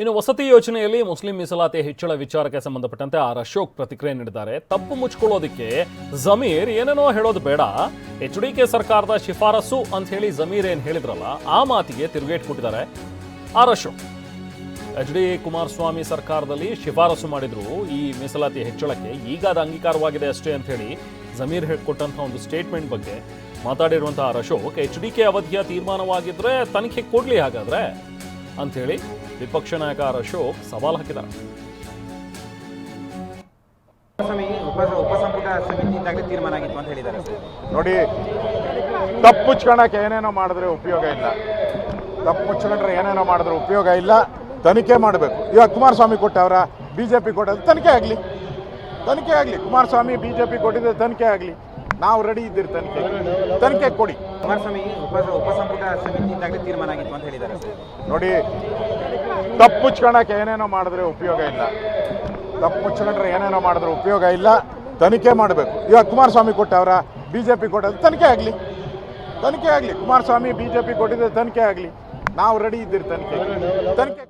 ಇನ್ನು ವಸತಿ ಯೋಜನೆಯಲ್ಲಿ ಮುಸ್ಲಿಂ ಮೀಸಲಾತಿ ಹೆಚ್ಚಳ ವಿಚಾರಕ್ಕೆ ಸಂಬಂಧಪಟ್ಟಂತೆ ಆರ್ ಅಶೋಕ್ ಪ್ರತಿಕ್ರಿಯೆ ನೀಡಿದ್ದಾರೆ. ತಪ್ಪು ಮುಚ್ಕೊಳ್ಳೋದಕ್ಕೆ ಜಮೀರ್ ಏನೇನೋ ಹೇಳೋದು ಬೇಡ. ಎಚ್ ಡಿ ಕೆ ಸರ್ಕಾರದ ಶಿಫಾರಸು ಅಂತ ಹೇಳಿ ಜಮೀರ್ ಏನ್ ಹೇಳಿದ್ರಲ್ಲ, ಆ ಮಾತಿಗೆ ತಿರುಗೇಟ್ ಕೊಟ್ಟಿದ್ದಾರೆ R Ashok. H D Kumaraswamy ಸರ್ಕಾರದಲ್ಲಿ ಶಿಫಾರಸು ಮಾಡಿದ್ರು, ಈ ಮೀಸಲಾತಿ ಹೆಚ್ಚಳಕ್ಕೆ ಈಗ ಅದು ಅಂಗೀಕಾರವಾಗಿದೆ ಅಷ್ಟೇ ಅಂತ ಹೇಳಿ ಜಮೀರ್ ಹೇಳ್ಕೊಟ್ಟಂತಹ ಒಂದು ಸ್ಟೇಟ್ಮೆಂಟ್ ಬಗ್ಗೆ ಮಾತಾಡಿರುವಂತಹ ಅಶೋಕ್, ಎಚ್ ಡಿ ಕೆ ಅವಧಿಯ ತೀರ್ಮಾನವಾಗಿದ್ರೆ ತನಿಖೆ ಕೊಡ್ಲಿ ಹಾಗಾದ್ರೆ? ಅಂಥೇಳಿ ವಿಪಕ್ಷ ನಾಯಕ ಆರ್ ಅಶೋಕ್ ಸವಾಲು ಹಾಕಿದ್ದಾರೆ. ತೀರ್ಮಾನ ಆಗಿತ್ತು ಅಂತ ಹೇಳಿದ್ದಾರೆ. ನೋಡಿ ತಪ್ಪು ಮುಚ್ಕೊಳಕ್ಕೆ ಏನೇನೋ ಮಾಡಿದ್ರೆ ಉಪಯೋಗ ಇಲ್ಲ. ತಪ್ಪು ಮುಚ್ಕೊಂಡ್ರೆ ಏನೇನೋ ಮಾಡಿದ್ರೆ ಉಪಯೋಗ ಇಲ್ಲ. ತನಿಖೆ ಮಾಡಬೇಕು. ಇವಾಗ ಕುಮಾರಸ್ವಾಮಿ ಕೊಟ್ಟವರ ಬಿ ಜೆ ಪಿ ಕೊಟ್ಟದ್ದು ತನಿಖೆ ಆಗಲಿ. ತನಿಖೆ ಆಗಲಿ. ಕುಮಾರಸ್ವಾಮಿ ಬಿ ಜೆ ಪಿ ಕೊಟ್ಟಿದ್ದು ತನಿಖೆ ಆಗಲಿ. ನಾವು ರೆಡಿ ಇದ್ದೀರಿ ತನಿಖೆ ತನಿಖೆ ಕೊಡಿ. ಕುಮಾರಸ್ವಾಮಿ ಉಪ ಉಪಸಂಪುಟ ಸಮಿತಿಯಿಂದಾಗಲೇ ತೀರ್ಮಾನ ಆಗಿತ್ತು ಅಂತ ಹೇಳಿದ್ದಾರೆ. ನೋಡಿ, ತಪ್ಪು ಮುಚ್ಕೊಳಕ್ಕೆ ಏನೇನೋ ಮಾಡಿದ್ರೆ ಉಪಯೋಗ ಇಲ್ಲ. ತಪ್ಪು ಮುಚ್ಕೊಂಡ್ರೆ ಏನೇನೋ ಮಾಡಿದ್ರೆ ಉಪಯೋಗ ಇಲ್ಲ. ತನಿಖೆ ಮಾಡಬೇಕು. ಇವಾಗ ಕುಮಾರಸ್ವಾಮಿ ಕೊಟ್ಟವರ ಬಿ ಜೆ ಪಿ ಕೊಟ್ಟದ್ದು ತನಿಖೆ ಆಗಲಿ. ತನಿಖೆ ಆಗಲಿ. ಕುಮಾರಸ್ವಾಮಿ ಬಿ ಜೆ ಪಿ ಕೊಟ್ಟಿದ್ದು ತನಿಖೆ ಆಗಲಿ. ನಾವು ರೆಡಿ ಇದ್ದೀರಿ ತನಿಖೆ ತನಿಖೆ